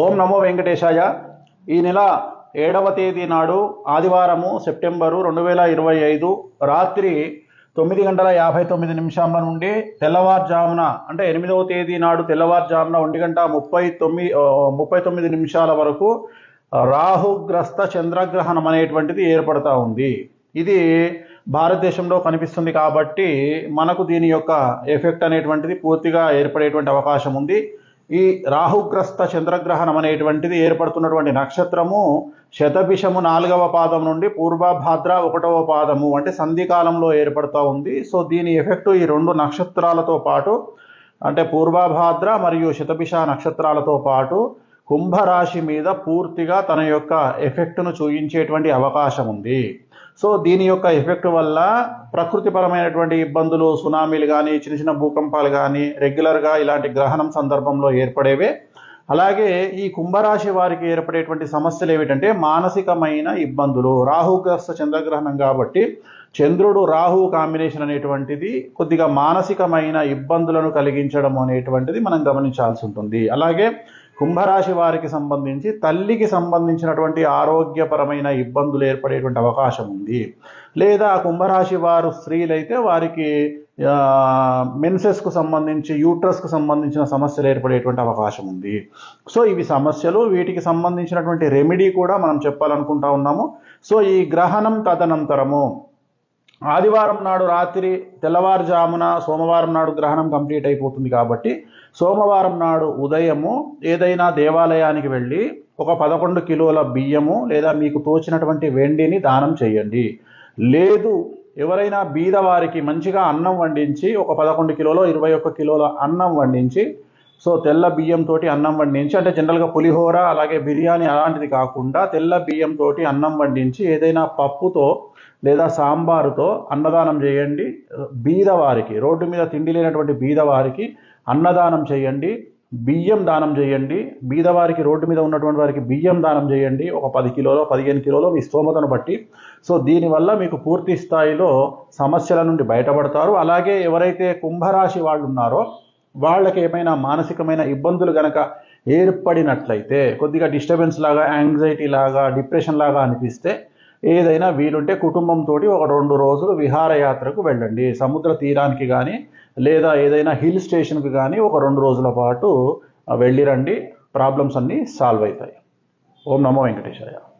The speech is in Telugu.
ఓం నమో వెంకటేశాయ. ఈ నెల ఏడవ తేదీ నాడు ఆదివారము సెప్టెంబరు రెండు వేల ఇరవై ఐదు రాత్రి తొమ్మిది గంటల యాభై తొమ్మిది నిమిషాల నుండి తెల్లవారుజామున అంటే ఎనిమిదవ తేదీ నాడు తెల్లవారుజామున ఒంటి గంట ముప్పై తొమ్మిది ముప్పై తొమ్మిది నిమిషాల వరకు రాహుగ్రస్త చంద్రగ్రహణం అనేటువంటిది ఏర్పడతా ఉంది. ఇది భారతదేశంలో కనిపిస్తుంది కాబట్టి మనకు దీని యొక్క ఎఫెక్ట్ అనేటువంటిది పూర్తిగా ఏర్పడేటువంటి అవకాశం ఉంది. ఈ రాహుగ్రస్త చంద్రగ్రహణం అనేటువంటిది ఏర్పడుతున్నటువంటి నక్షత్రము శతభిషము నాలుగవ పాదం నుండి పూర్వభాద్ర ఒకటవ పాదము అంటే సంధికాలంలో ఏర్పడుతూ ఉంది. సో దీని ఎఫెక్టు ఈ రెండు నక్షత్రాలతో పాటు అంటే పూర్వభాద్ర మరియు శతభిష నక్షత్రాలతో పాటు కుంభరాశి మీద పూర్తిగా తన యొక్క ఎఫెక్టును చూపించేటువంటి అవకాశం ఉంది. సో దీని యొక్క ఎఫెక్ట్ వల్ల ప్రకృతిపరమైనటువంటి ఇబ్బందులు సునామీలు కానీ చిన్న చిన్న భూకంపాలు కానీ రెగ్యులర్గా ఇలాంటి గ్రహణం సందర్భంలో ఏర్పడేవే. అలాగే ఈ కుంభరాశి వారికి ఏర్పడేటువంటి సమస్యలు ఏమిటంటే మానసికమైన ఇబ్బందులు. రాహుగ్రస్త చంద్రగ్రహణం కాబట్టి చంద్రుడు రాహు కాంబినేషన్ అనేటువంటిది కొద్దిగా మానసికమైన ఇబ్బందులను కలిగించడం అనేటువంటిది మనం గమనించాల్సి ఉంటుంది. అలాగే కుంభరాశి వారికి సంబంధించి తల్లికి సంబంధించినటువంటి ఆరోగ్యపరమైన ఇబ్బందులు ఏర్పడేటువంటి అవకాశం ఉంది. లేదా కుంభరాశి వారు స్త్రీలైతే వారికి మెన్సెస్కు సంబంధించి యూట్రస్కు సంబంధించిన సమస్యలు ఏర్పడేటువంటి అవకాశం ఉంది. సో ఇవి సమస్యలు. వీటికి సంబంధించినటువంటి రెమెడీ కూడా మనం చెప్పాలనుకుంటా ఉన్నాము. సో ఈ గ్రహణం తదనంతరము ఆదివారం నాడు రాత్రి తెల్లవారుజామున సోమవారం నాడు గ్రహణం కంప్లీట్ అయిపోతుంది కాబట్టి సోమవారం నాడు ఉదయము ఏదైనా దేవాలయానికి వెళ్ళి ఒక పదకొండు కిలోల బియ్యము లేదా మీకు తోచినటువంటి వెండిని దానం చేయండి. లేదు ఎవరైనా బీదవారికి మంచిగా అన్నం వండించి ఒక పదకొండు కిలోలో ఇరవై ఒక్క కిలోల అన్నం వండించి సో తెల్ల బియ్యంతో అన్నం వండించి అంటే జనరల్గా పులిహోర అలాగే బిర్యానీ అలాంటిది కాకుండా తెల్ల బియ్యంతో అన్నం వండించి ఏదైనా పప్పుతో లేదా సాంబారుతో అన్నదానం చేయండి. బీదవారికి రోడ్డు మీద తిండి లేనటువంటి బీదవారికి అన్నదానం చేయండి. బియ్యం దానం చేయండి. బీదవారికి రోడ్డు మీద ఉన్నటువంటి వారికి బియ్యం దానం చేయండి. ఒక పది కిలోలో పదిహేను కిలోలో మీ స్తోమతను బట్టి. సో దీనివల్ల మీకు పూర్తి స్థాయిలో సమస్యల నుండి బయటపడతారు. అలాగే ఎవరైతే కుంభరాశి వాళ్ళు ఉన్నారో వాళ్ళకి ఏమైనా మానసికమైన ఇబ్బందులు గనక ఏర్పడినట్లయితే కొద్దిగా డిస్టర్బెన్స్ లాగా యాంగ్జైటీ లాగా డిప్రెషన్ లాగా అనిపిస్తే ఏదైనా వీలుంటే కుటుంబంతో ఒక రెండు రోజులు విహారయాత్రకు వెళ్ళండి. సముద్ర తీరానికి కానీ లేదా ఏదైనా హిల్ స్టేషన్కి కానీ ఒక రెండు రోజుల పాటు వెళ్ళిరండి. ప్రాబ్లమ్స్ అన్నీ సాల్వ్ అవుతాయి. ఓం నమో వెంకటేశాయ.